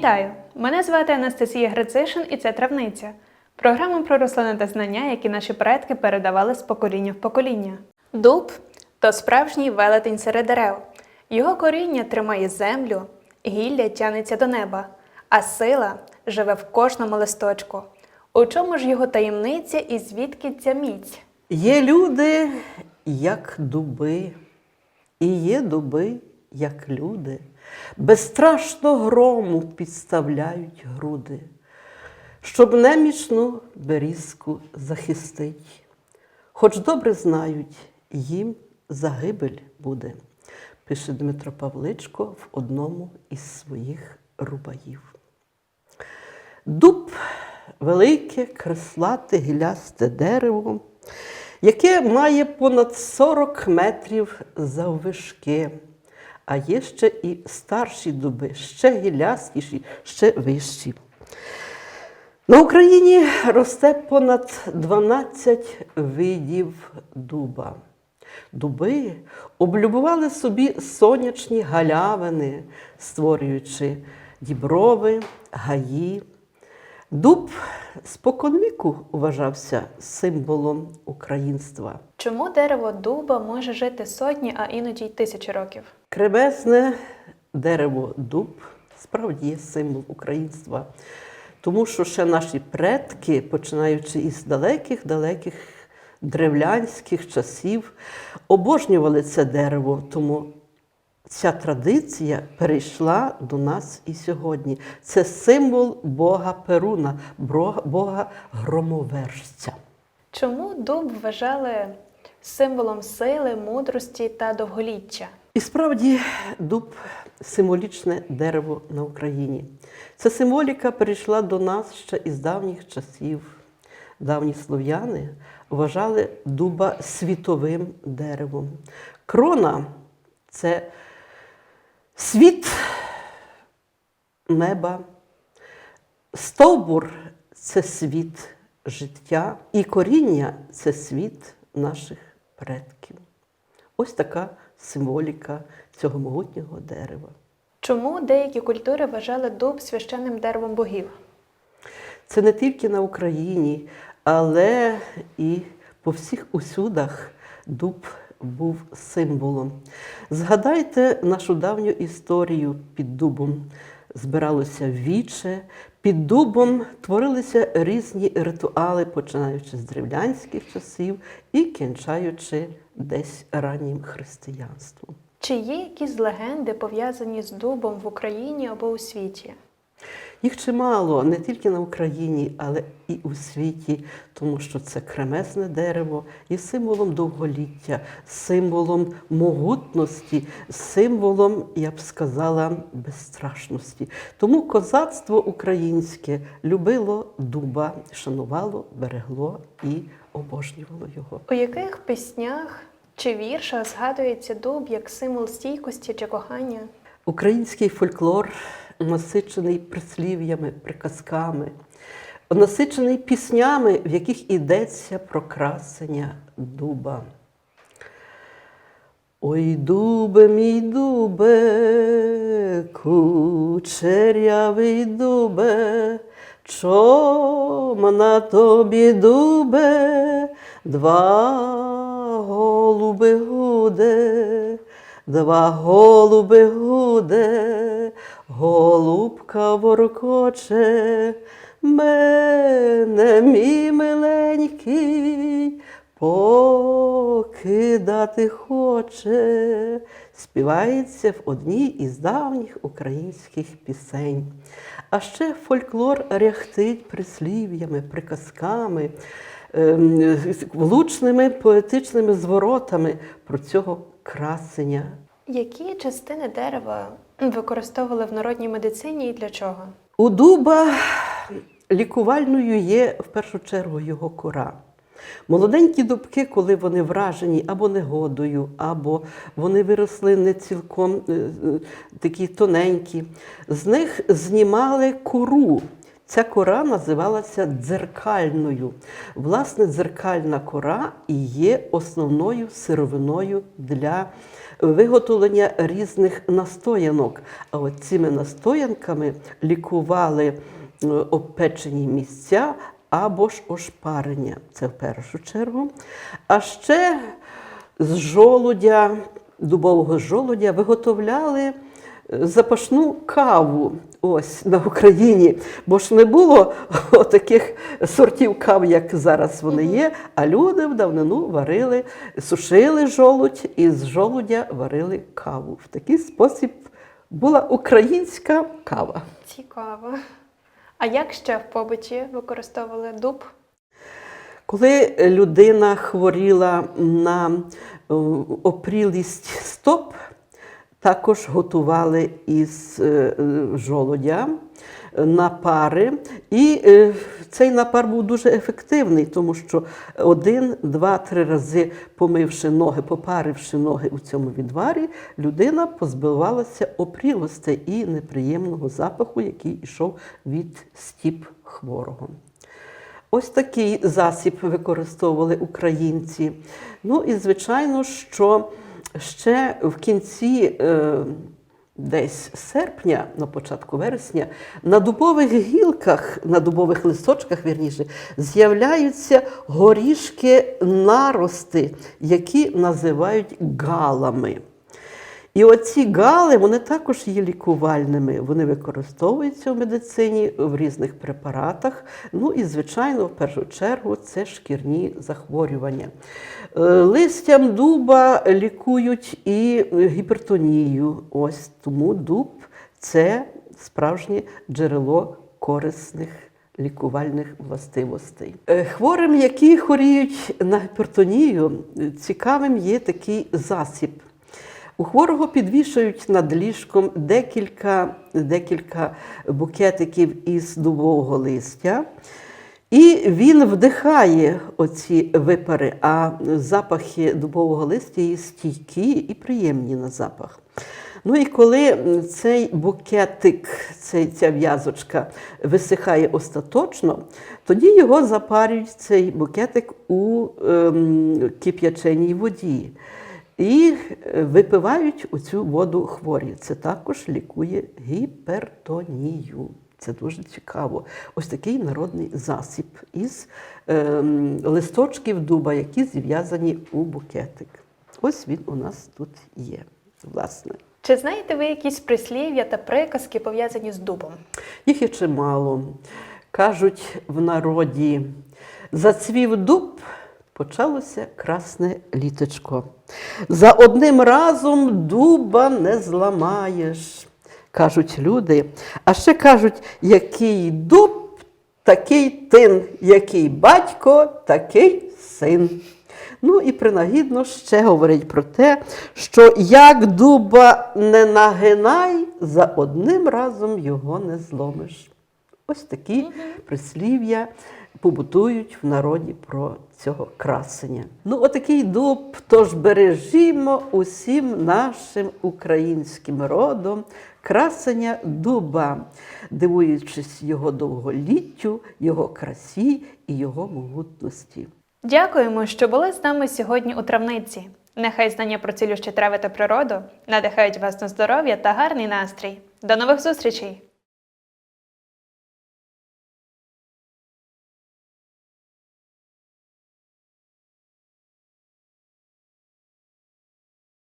Вітаю! Мене звати Анастасія Грицишин і це Травниця. Програма про рослини та знання, які наші предки передавали з покоління в покоління. Дуб то справжній велетень серед дерев. Його коріння тримає землю, гілля тянеться до неба, а сила живе в кожному листочку. У чому ж його таємниця і звідки ця міць? Є люди, як дуби, і є дуби, як люди, безстрашно грому підставляють груди, щоб немічну берізку захистить. Хоч добре знають, їм загибель буде, пише Дмитро Павличко в одному із своїх рубаїв. Дуб велике, креслате, гілясте дерево, яке має понад 40 метрів заввишки. А є ще і старші дуби, ще гілястіші, ще вищі. На Україні росте понад 12 видів дуба. Дуби облюбували собі сонячні галявини, створюючи діброви, гаї. Дуб споконвіку вважався символом українства. Чому дерево дуба може жити сотні, а іноді й тисячі років? Кребезне дерево дуб справді є символ українства, тому що ще наші предки, починаючи із далеких-далеких древлянських часів, обожнювали це дерево, тому ця традиція перейшла до нас і сьогодні. Це символ Бога Перуна, Бога громовержця. Чому дуб вважали символом сили, мудрості та довголіття? І справді дуб символічне дерево на Україні. Ця символіка перейшла до нас ще із давніх часів. Давні слов'яни вважали дуба світовим деревом. Крона це світ неба, стовбур це світ життя, і коріння це світ наших предків. Ось така символіка цього могутнього дерева. Чому деякі культури вважали дуб священним деревом богів? Це не тільки на Україні, але і по всіх усюдах дуб був символом. Згадайте нашу давню історію під дубом. Збиралося віче, під дубом творилися різні ритуали, починаючи з древлянських часів і кінчаючи десь раннім християнством. Чи є якісь легенди пов'язані з дубом в Україні або у світі? Їх чимало не тільки на Україні, але і у світі, тому що це кремезне дерево є символом довголіття, символом могутності, символом, я б сказала, безстрашності. Тому козацтво українське любило дуба, шанувало, берегло і обожнювало його. У яких піснях чи віршах згадується дуб як символ стійкості чи кохання? Український фольклор насичений прислів'ями, приказками, насичений піснями, в яких йдеться про красення дуба. Ой, дубе, мій дубе, кучерявий дубе, чом на тобі дубе, два голуби гуде, два голуби гуде, голубка воркоче, мене, мій миленький, покидати хоче, співається в одній із давніх українських пісень. А ще фольклор ряхтить прислів'ями, приказками, влучними поетичними зворотами про цього красення. Які частини дерева використовували в народній медицині і для чого? У дуба лікувальною є в першу чергу його кора. Молоденькі дубки, коли вони вражені або негодою, або вони виросли не цілком е, е, такі тоненькі, з них знімали кору. Ця кора називалася дзеркальною. Власне, дзеркальна кора і є основною сировиною для виготовлення різних настоянок. А от цими настоянками лікували е, обпечені місця або ж ошпарення. Це в першу чергу. А ще з жолудя, дубового жолудя виготовляли запашну каву ось на Україні, бо ж не було таких сортів кав, як зараз вони є. А люди в давнину варили, сушили жолудь і з жолудя варили каву. В такий спосіб була українська кава. Цікаво. А як ще в побуті використовували дуб? Коли людина хворіла на е, опрілість стоп, також готували із е, е, жолодя е, напари. І цей напар був дуже ефективний, тому що один, два, три рази помивши ноги, попаривши ноги у цьому відварі, людина позбивалася опрілостей і неприємного запаху, який йшов від стіп хворого. Ось такий засіб використовували українці. Ну і звичайно, що ще в кінці е, десь серпня, на початку вересня, на дубових гілках, на дубових листочках, вірніше, з'являються горішки нарости, які називають галами. І оці гали вони також є лікувальними. Вони використовуються в медицині в різних препаратах. Ну і, звичайно, в першу чергу це шкірні захворювання. Е, Листям дуба лікують і гіпертонію. Ось тому дуб це справжнє джерело корисних. Лікувальних властивостей. Е, Хворим, які хворіють на гіпертонію, цікавим є такий засіб. У хворого підвішують над ліжком декілька, декілька букетиків із дубового листя. І він вдихає оці випари, а запахи дубового листя є стійкі і приємні на запах. Ну і коли цей букетик, цей, ця в'язочка висихає остаточно, тоді його запарюють цей букетик у ем, кип'яченій воді. І е, випивають у цю воду хворі. Це також лікує гіпертонію. Це дуже цікаво. Ось такий народний засіб із ем, листочків дуба, які зв'язані у букетик. Ось він у нас тут є. Власне. Чи знаєте ви якісь прислів'я та приказки пов'язані з дубом? Їх є чимало. Кажуть в народі, зацвів дуб, почалося красне літочко. За одним разом дуба не зламаєш, кажуть люди. А ще кажуть, який дуб, такий тин, який батько, такий син. Ну і принагідно ще говорять про те, що як дуба не нагинай, за одним разом його не зломиш. Ось такі прислів'я побутують в народі про цього красення. Ну, отакий дуб, тож бережімо усім нашим українським родом красення дуба, дивуючись його довголіттю, його красі і його могутності. Дякуємо, що були з нами сьогодні у травниці. Нехай знання про цілющі трави та природу надихають вас на здоров'я та гарний настрій. До нових зустрічей!